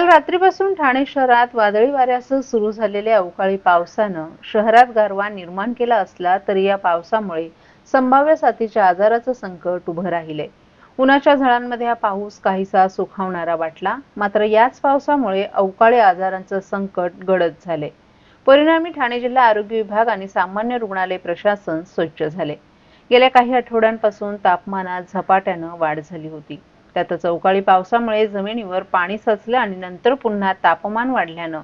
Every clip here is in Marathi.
काल रात्रीपासून ठाणे शहरात वादळी वाऱ्यासह सुरू झालेल्या अवकाळी पावसानं शहरात गारवा निर्माण केला असला तरी या पावसामुळे संभाव्य साथीच्या आजाराचं संकट उभं राहिले उन्हाच्या झळांमध्ये हा पाऊस काहीसा सुखावणारा वाटला मात्र याच पावसामुळे अवकाळी आजारांचं संकट गडद झाले परिणामी ठाणे जिल्हा आरोग्य विभाग आणि सामान्य रुग्णालय प्रशासन स्वच्छ झाले. गेल्या काही आठवड्यांपासून तापमानात झपाट्यानं वाढ झाली होती. त्यातच अवकाळी पावसामुळे जमिनीवर पाणी साचलं आणि नंतर पुन्हा तापमान वाढल्यानं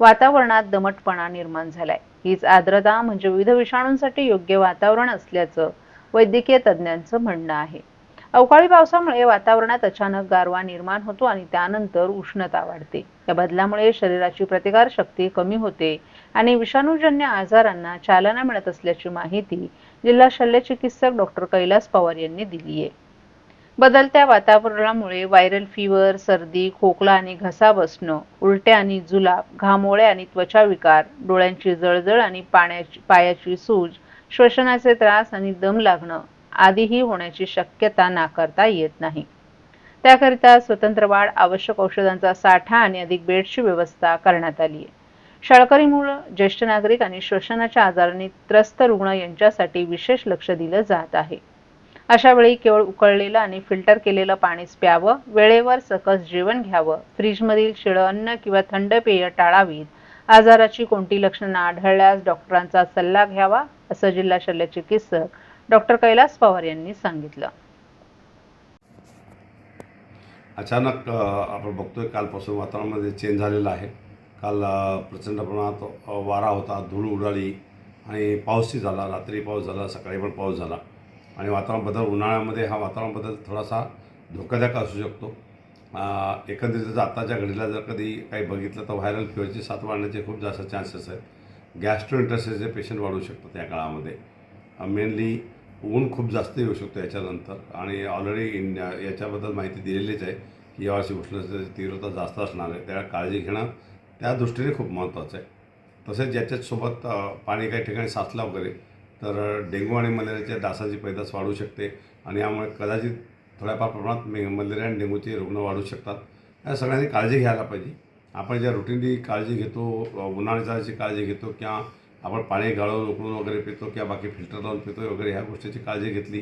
वातावरणात दमटपणा निर्माण झालाय. हीच आर्द्रता म्हणजे विविध विषाणूंसाठी योग्य वातावरण असल्याचं वैद्यकीय तज्ज्ञांचं म्हणणं आहे. अवकाळी पावसामुळे वातावरणात अचानक गारवा निर्माण होतो आणि त्यानंतर उष्णता वाढते. या बदलामुळे शरीराची प्रतिकार शक्ती कमी होते आणि विषाणूजन्य आजारांना चालना मिळत असल्याची माहिती जिल्हा शल्यचिकित्सक डॉक्टर कैलास पवार यांनी दिली आहे बदलत्या वातावरणामुळे व्हायरल फीवर सर्दी खोकला आणि घसा बसणं उलट्या आणि जुलाब घामोळे आणि त्वचा विकार डोळ्यांची जळजळ आणि पाण्याची पायाची सूज श्वसनाचे त्रास आणि दम लागणं आदीही होण्याची शक्यता नाकारता येत नाही. त्याकरिता स्वतंत्र वाढ आवश्यक औषधांचा साठा आणि अधिक बेडची व्यवस्था करण्यात आली आहे. शाळकरीमुळं ज्येष्ठ नागरिक आणि श्वसनाच्या आजाराने त्रस्त रुग्ण यांच्यासाठी विशेष लक्ष दिलं जात आहे. अशा वेळी केवळ उकळलेलं आणि फिल्टर केलेलं पाणीच प्यावं वेळेवर सकस जेवण घ्यावं फ्रीजमधील शिळं अन्न किंवा थंड पेय टाळावीत. आजाराची कोणती लक्षणं आढळल्यास डॉक्टरांचा सल्ला घ्यावा असं जिल्हा शल्य चिकित्सक डॉक्टर कैलास पवार यांनी सांगितलं. अचानक आपण बघतोय कालपासून वातावरणामध्ये चेंज झालेलं आहे. काल प्रचंड प्रमाणात वारा होता धूळ उडाली आणि पाऊसही झाला रात्री पाऊस झाला सकाळी पण पाऊस झाला. आणि वातावरण बदल उन्हाळ्यामध्ये हा वातावरण बदल थोडासा धोकादायक असू शकतो. एकंदरीत जर आत्ताच्या घडीला जर कधी काही बघितलं तर व्हायरल फिवरची साथ वाढण्याचे खूप जास्त चान्सेस आहेत. गॅस्ट्रोइंटरेस्टचे पेशंट वाढू शकतात या काळामध्ये. मेनली ऊन खूप जास्त येऊ शकतो याच्यानंतर आणि ऑलरेडी इन याच्याबद्दल माहिती दिलेलीच आहे की यावर्षी उष्णतेची तीव्रता जास्त असणार आहे. त्या काळजी घेणं त्या दृष्टीने खूप महत्त्वाचं आहे. तसेच याच्यासोबत पाणी काही ठिकाणी साचलं वगैरे तर डेंग्यू आणि मलेरियाच्या डासाची पैदास वाढू शकते आणि यामुळे कदाचित थोड्याफार प्रमाणात मे मलेरिया आणि डेंग्यूचे रुग्ण वाढू शकतात. या सगळ्यांनी काळजी घ्यायला पाहिजे. आपण ज्या रुटीनली काळजी घेतो उन्हाळ्याची काळजी घेतो किंवा आपण पाणी गाळून उकळून वगैरे पितो किंवा बाकी फिल्टर लावून पितो वगैरे ह्या गोष्टीची काळजी घेतली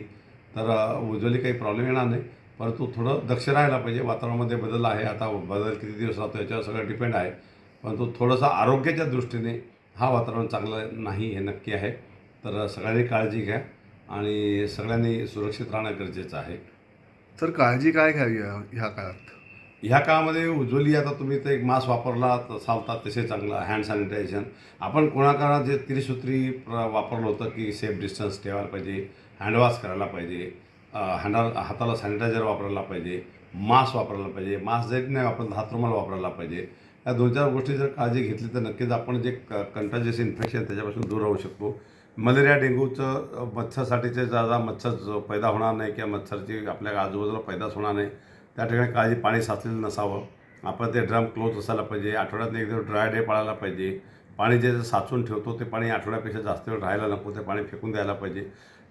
तर उज्ज्वली काही प्रॉब्लेम येणार नाही. परंतु थोडं दक्ष राहायला पाहिजे. वातावरणामध्ये बदल आहे. आता बदल किती दिवस राहतो याच्यावर सगळं डिपेंड आहे. परंतु थोडंसं आरोग्याच्या दृष्टीने हा वातावरण चांगलं नाही हे नक्की आहे. तर सगळ्यांनी काळजी घ्या आणि सगळ्यांनी सुरक्षित राहणं गरजेचं आहे. तर काळजी काय घ्यावी या- ह्या काळात? ह्या काळामध्ये उज्ज्वली आता तुम्ही ते एक मास्क वापरला तर चालतात तसे चांगलं हँड सॅनिटायझेशन आपण कोणाकाळात जे त्रिसूत्री प्र वापरलं होतं की सेफ डिस्टन्स ठेवायला पाहिजे हँडवॉश करायला पाहिजे हँडा हाताला सॅनिटायझर वापरायला पाहिजे मास्क वापरायला पाहिजे मास्क जरी नाही वापरलं हातरुमाल वापरायला पाहिजे. या दोन चार गोष्टी जर काळजी घेतली तर नक्कीच आपण जे क कंटाजियस इन्फेक्शन त्याच्यापासून दूर राहू शकतो. मलेरिया डेंग्यूचं मच्छरसाठीचे जादा मच्छर पैदा होणार नाही किंवा मच्छरची आपल्या आजूबाजूला पैदास होणार नाही त्या ठिकाणी काळजी पाणी साचलेलं नसावं. आपण ते ड्रम क्लोज असायला पाहिजे आठवड्यात एकदम ड्राय डे पाळायला पाहिजे. पाणी जे साचून ठेवतो ते पाणी आठवड्यापेक्षा जास्त वेळ राहायला नको ते पाणी फेकून द्यायला पाहिजे.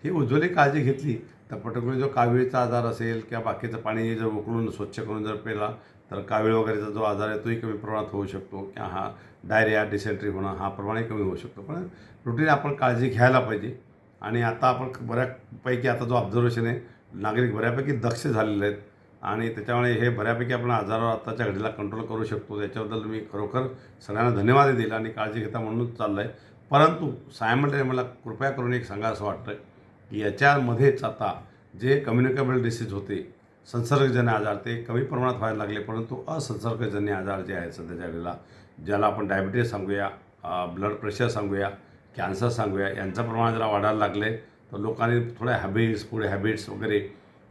ही उज्ज्वली काळजी घेतली तर पर्टिक्युलर जो काविळीचा आजार असेल किंवा बाकीचं पाणी जर उकळून स्वच्छ करून जर पेला तर कावीळ वगैरेचा जो आजार आहे तोही कमी प्रमाणात होऊ शकतो. किंवा हा डायरिया डिसेंट्री होणं हा प्रमाणे कमी होऊ शकतो. पण रुटीन आपण काळजी घ्यायला पाहिजे. आणि आता आपण बऱ्यापैकी आता जो ऑब्झर्वेशन आहे नागरिक बऱ्यापैकी दक्ष झालेले आहेत. आणि त्याच्यामुळे हे बऱ्यापैकी आपण आजारावर आत्ताच्या घडीला कंट्रोल करू शकतो. त्याच्याबद्दल मी खरोखर सगळ्यांना धन्यवाद देईल आणि काळजी घेता म्हणूनच चाललं आहे परंतु सायमल्टेने मला कृपया करून एक सांगा असं वाटतं की याच्यामध्येच आता जे कम्युनिकेबल डिसीज होते संसर्गजन्य आजार ते कमी प्रमाणात व्हायला लागले परंतु असंसर्गजन्य आजार जे आहेत सध्याच्या वेळेला ज्याला आपण डायबिटीज सांगूया ब्लड प्रेशर सांगूया कॅन्सर सांगूया यांचं प्रमाण जरा वाढायला लागले तर लोकांनी थोड्या हॅबिट्स पुढे हॅबिट्स वगैरे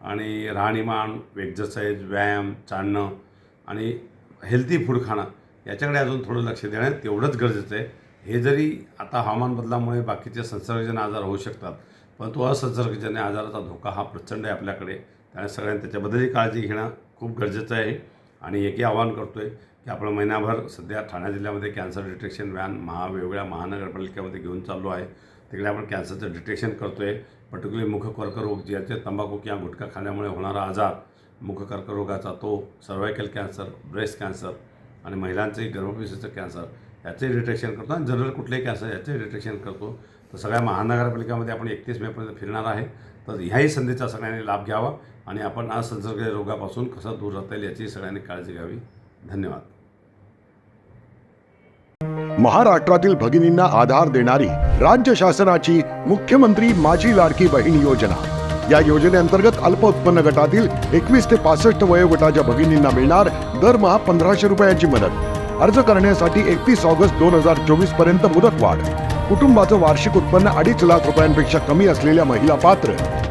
आणि राहणीमान एक्झरसाईज व्यायाम चालणं आणि हेल्दी फूड खाणं याच्याकडे अजून थोडं लक्ष देणं तेवढंच गरजेचं आहे. हे जरी आता हवामान बदलामुळे बाकीचे संसर्गजन्य आजार होऊ शकतात परंतु असंसर्गजन्य आजाराचा धोका हा प्रचंड आहे आपल्याकडे. त्यामुळे सगळ्यांनी त्याच्याबद्दलही काळजी घेणं खूप गरजेचं आहे. आणि एकही आवाहन करतो आहे की आपण महिनाभर सध्या ठाणे जिल्ह्यामध्ये कॅन्सर डिटेक्शन व्हॅन महा वेगवेगळ्या महानगरपालिकेमध्ये घेऊन चाललो आहे. तिकडे आपण कॅन्सरचं डिटेक्शन करतो आहे पर्टिक्युलर मुख कर्करोग ज्याचे तंबाखू किंवा गुटखा खाण्यामुळे होणारा आजार मुख कर्करोगाचा तो सर्वायकल कॅन्सर ब्रेस्ट कॅन्सर आणि महिलांचंही गर्भपिशवीचं कॅन्सर याचे डिटेक्शन करतो आणि जनरल कुठलेही कॅन्सर याचे डिटेक्शन करतो. तर सगळ्या महानगरपालिकामध्ये आपण एकतीस मेपर्यंत फिरणार आहे. तर ह्याही संधीचा सगळ्यांनी लाभ घ्यावा. आणि आपण असंसर्ग रोगापासून कसं दूर राहता येईल याची सगळ्यांनी काळजी घ्यावी. धन्यवाद. महाराष्ट्रातील भगिनींना आधार देणारी राज्य शासनाची मुख्यमंत्री माझी लाडकी बहीण योजना. या योजनेअंतर्गत अल्प उत्पन्न गटातील एकवीस ते पासष्ट वयोगटाच्या भगिनींना मिळणार दरमहा पंधराशे रुपयांची मदत. अर्ज करण्यासाठी एकतीस ऑगस्ट दोन हजार चोवीसपर्यंत मुदतवाढ. कुटुंबाचं वार्षिक उत्पन्न अडीच लाख रुपयांपेक्षा कमी असलेल्या महिला पात्र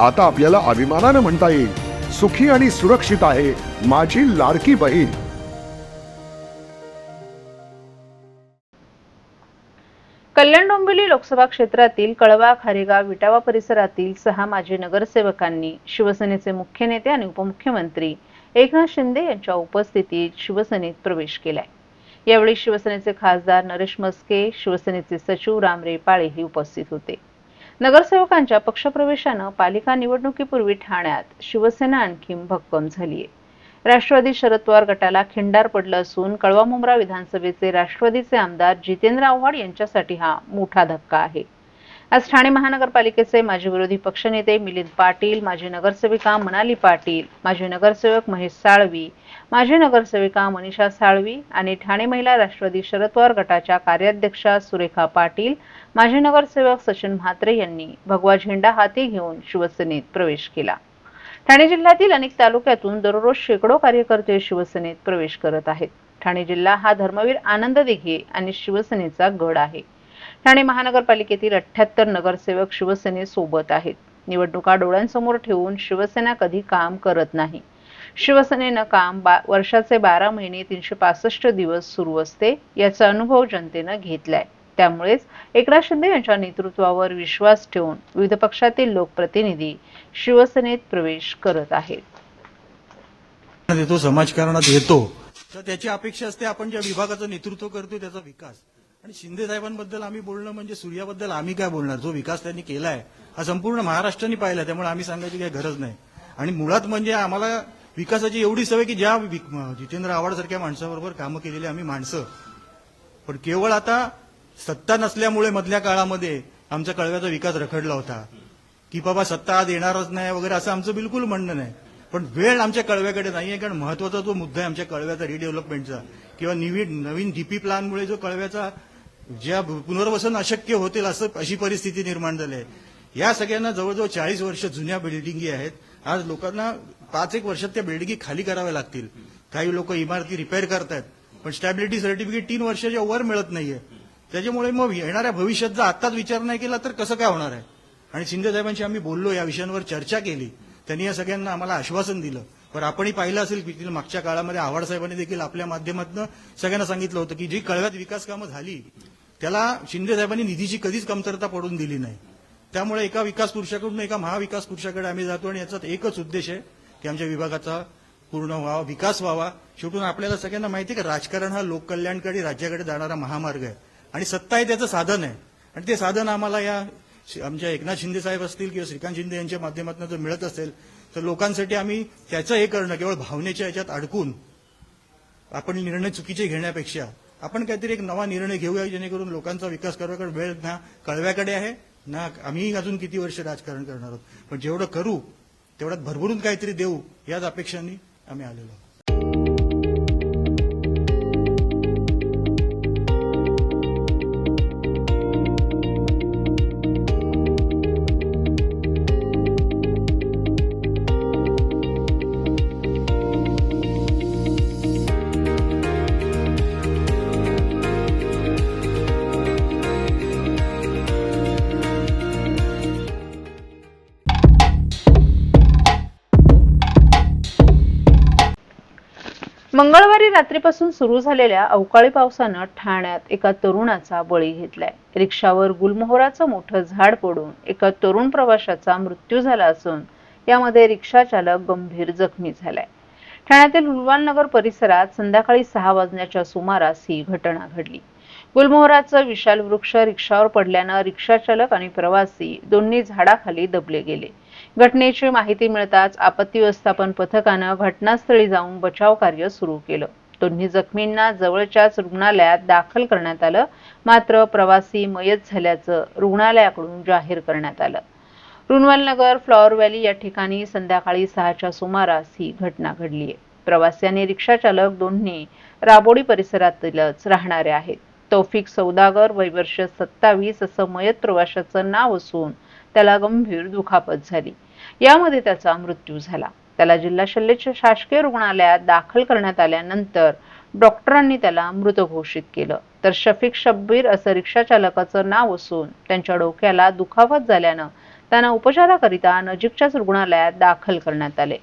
आता आपल्याला अभिमानानं म्हणता येईल. सुखी आणि सुरक्षित आहे माझी लाडकी बहीण. कल्याण डोंबिवली लोकसभा क्षेत्रातील कळवा खारेगाव विटावा परिसरातील सहा माजी नगरसेवकांनी शिवसेनेचे मुख्य नेते आणि उपमुख्यमंत्री एकनाथ शिंदे यांच्या उपस्थितीत शिवसेनेत प्रवेश केलाय. यावेळी शिवसेनेचे खासदार नरेश मस्के शिवसेनेचे सचिव राम रेपाळे हे उपस्थित होते. नगरसेवकांच्या पक्षप्रवेशानं पालिका निवडणुकीपूर्वी ठाण्यात शिवसेना आणखी भक्कम झालीय. राष्ट्रवादी शरद पवार गटाला खिंडार पडलं असून कळवा मुंब्रा विधानसभेचे राष्ट्रवादीचे आमदार जितेंद्र आव्हाड यांच्यासाठी हा मोठा धक्का आहे. आज ठाणे महानगरपालिकेचे माजी विरोधी पक्षनेते मिलिंद पाटील माजी नगरसेविका मनाली पाटील माजी नगरसेवक महेश साळवी माजी नगरसेविका मनीषा साळवी आणि ठाणे महिला राष्ट्रवादी शरद पवार गटाच्या कार्याध्यक्षा सुरेखा पाटील माजी नगरसेवक सचिन म्हात्रे यांनी भगवा झेंडा हाती घेऊन शिवसेनेत प्रवेश केला. ठाणे जिल्ह्यातील अनेक तालुक्यातून दररोज शेकडो कार्यकर्ते शिवसेनेत प्रवेश करत आहेत. ठाणे जिल्हा हा धर्मवीर आनंद दिघे आणि शिवसेनेचा गड आहे. ठाणे महानगरपालिकेतील अठ्ठ्याहत्तर नगरसेवक शिवसेनेसोबत आहेत. निवडणुका डोळ्यांसमोर ठेवून शिवसेना कधी काम करत नाही. शिवसेनेनं काम बा वर्षाचे बारा महिने तीनशे पासष्ट दिवस सुरू असते याचा अनुभव जनतेनं घेतलाय. त्यामुळेच एकनाथ शिंदे यांच्या नेतृत्वावर विश्वास ठेवून विविध पक्षातील लोकप्रतिनिधी शिवसेनेत प्रवेश करत आहेत. समाजकारणात येतो. तर त्याची अपेक्षा असते आपण ज्या विभागाचं नेतृत्व करतोय त्याचा विकास. आणि शिंदे साहेबांबद्दल आम्ही बोलणं म्हणजे सूर्याबद्दल आम्ही काय बोलणार? जो विकास त्यांनी केला आहे हा संपूर्ण महाराष्ट्राने पाहिला त्यामुळे आम्ही सांगायची काही गरज नाही. आणि मुळात म्हणजे आम्हाला विकासाची एवढी सवय की ज्या विक- जितेंद्र आव्हाडसारख्या माणसाबरोबर कामं केलेली आम्ही माणसं. पण केवळ आता सत्ता नसल्यामुळे मधल्या काळामध्ये आमच्या कळव्याचा विकास रखडला होता. की बाबा सत्ता आज येणारच नाही वगैरे असं आमचं बिलकुल म्हणणं नाही. पण वेळ आमच्या कळव्याकडे नाहीये कारण महत्त्वाचा जो मुद्दा आहे आमच्या कळव्याचा रिडेव्हलपमेंटचा किंवा नवीन नवीन डीपी प्लॅनमुळे जो कळव्याचा ज्या पुनर्वसन अशक्य होतील असं अशी परिस्थिती निर्माण झाली आहे. या सगळ्यांना जवळजवळ चाळीस वर्ष जुन्या बिल्डिंगी आहेत. आज लोकांना पाच एक वर्षात त्या बिल्डिंगी खाली कराव्या लागतील. काही लोक इमारती रिपेअर करतायत. पण स्टॅबिलिटी सर्टिफिकेट तीन वर्षाच्या वर मिळत नाहीये. त्याच्यामुळे मग येणाऱ्या भविष्यात जर आत्ताच विचार नाही केला तर कसं काय होणार आहे? आणि शिंदे साहेबांशी आम्ही बोललो या विषयांवर चर्चा केली. त्यांनी या सगळ्यांना आम्हाला आश्वासन दिलं. पण आपणही पाहिलं असेल की मागच्या काळामध्ये आव्हाड साहेबांनी देखील आपल्या माध्यमातून सगळ्यांना सांगितलं होतं की जी कळव्यात विकास कामं झाली त्याला शिंदे साहेबांनी निधीची कधीच कमतरता पडून दिली नाही. त्यामुळे एका विकास पुरुषाकडून एका महाविकास पुरुषाकडे आम्ही जातो आणि याचा एकच उद्देश आहे की आमच्या विभागाचा पूर्ण व्हावा विकास व्हावा. शेवटून आपल्याला सगळ्यांना माहिती आहे का राजकारण हा लोककल्याणकडे राज्याकडे जाणारा महामार्ग आहे. आणि सत्ता हे त्याचं साधन आहे. आणि ते साधन आम्हाला या शि- आमच्या एकनाथ शिंदे साहेब असतील किंवा श्रीकांत शिंदे यांच्या माध्यमातून जर मिळत असेल तर लोकांसाठी आम्ही त्याचं हे करणं केवळ भावनेच्या याच्यात अडकून आपण निर्णय चुकीचे घेण्यापेक्षा आपण काहीतरी एक नवा निर्णय घेऊया जेणेकरून लोकांचा विकास करण्याकडे वेळ ना कळव्याकडे आहे ना आम्ही अजून किती वर्ष राजकारण करणार आहोत. पण जेवढं करू तेवढ्यात भरभरून काहीतरी देऊ याच अपेक्षांनी आम्ही आलेलो आहोत. रात्रीपासून सुरू झालेल्या अवकाळी पावसानं ठाण्यात एका तरुणाचा बळी घेतलाय. रिक्षावर गुलमोहराचं मोठं झाड पडून एका तरुण प्रवाशाचा मृत्यू झाला असून यामध्ये रिक्षा चालक गंभीर जखमी झालाय. ठाण्यातील उलवाल नगर परिसरात संध्याकाळी सहा वाजण्याच्या सुमारास ही घटना घडली. गुलमोहराचं विशाल वृक्ष रिक्षावर पडल्यानं रिक्षाचालक आणि प्रवासी दोन्ही झाडाखाली दबले गेले. घटनेची माहिती मिळताच आपत्ती व्यवस्थापन पथकानं घटनास्थळी जाऊन बचाव कार्य सुरू केलं. दोन्ही जखमींना जवळच्याच रुग्णालयात दाखल करण्यात आलं. मात्र प्रवासी मयत झाल्याचं रुग्णालयाकडून जाहीर करण्यात आलं. रुनवालनगर फ्लॉवर व्हॅली या ठिकाणी संध्याकाळी सहाच्या सुमारास ही घटना घडली आहे. प्रवासी आणि रिक्षाचालक दोन्ही राबोडी परिसरातीलच राहणारे आहेत. तौफिक सौदागर वय वर्ष सत्तावीस असं मयत प्रवाशाचं नाव असून त्याला गंभीर दुखापत झाली. यामध्ये त्याचा मृत्यू झाला. त्याला जिल्हा शल्य शासकीय रुग्णालयात दाखल करण्यात आल्यानंतर डॉक्टरांनी त्याला मृत घोषित केलं. तर शफीक शब्बीर असं रिक्षाचालकाचं नाव असून त्यांच्या डोक्याला दुखापत झाल्यानं त्यांना उपचाराकरिता नजीकच्याच रुग्णालयात दाखल करण्यात आले.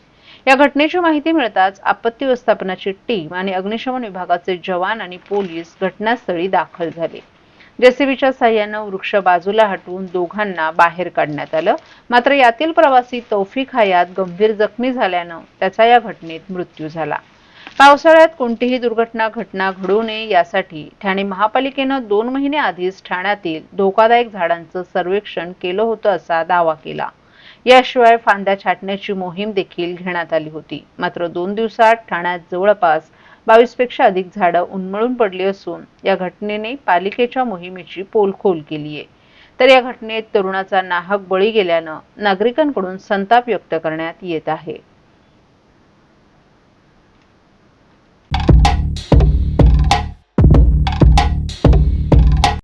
या घटनेची माहिती मिळताच आपत्ती व्यवस्थापनाची टीम आणि अग्निशमन विभागाचे जवान आणि पोलीस घटनास्थळी दाखल झाले. जेसीबीच्या साह्यानं वृक्ष बाजूला हटवून दोघांना बाहेर काढण्यात आलं. मात्र यातील प्रवासी तौफिक हयात गंभीर जखमी झाल्यानं त्याचा या घटनेत मृत्यू झाला. पावसाळ्यात कोणतीही दुर्घटना घटना घडू नये यासाठी ठाणे महापालिकेनं दोन महिने आधीच ठाण्यातील धोकादायक झाडांचं सर्वेक्षण केलं होतं असा दावा केला. याशिवाय फांद्या छाटण्याची मोहीम देखील घेण्यात आली होती. मात्र दोन दिवसात ठाण्यात जवळपास बावीसपेक्षा अधिक झाडं उन्मळून पडली असून या घटनेने पालिकेच्या मोहिमेची पोलखोल केली आहे. तर या घटनेत तरुणाचा नाहक बळी गेल्यानं नागरिकांकडून संताप व्यक्त करण्यात येत आहे.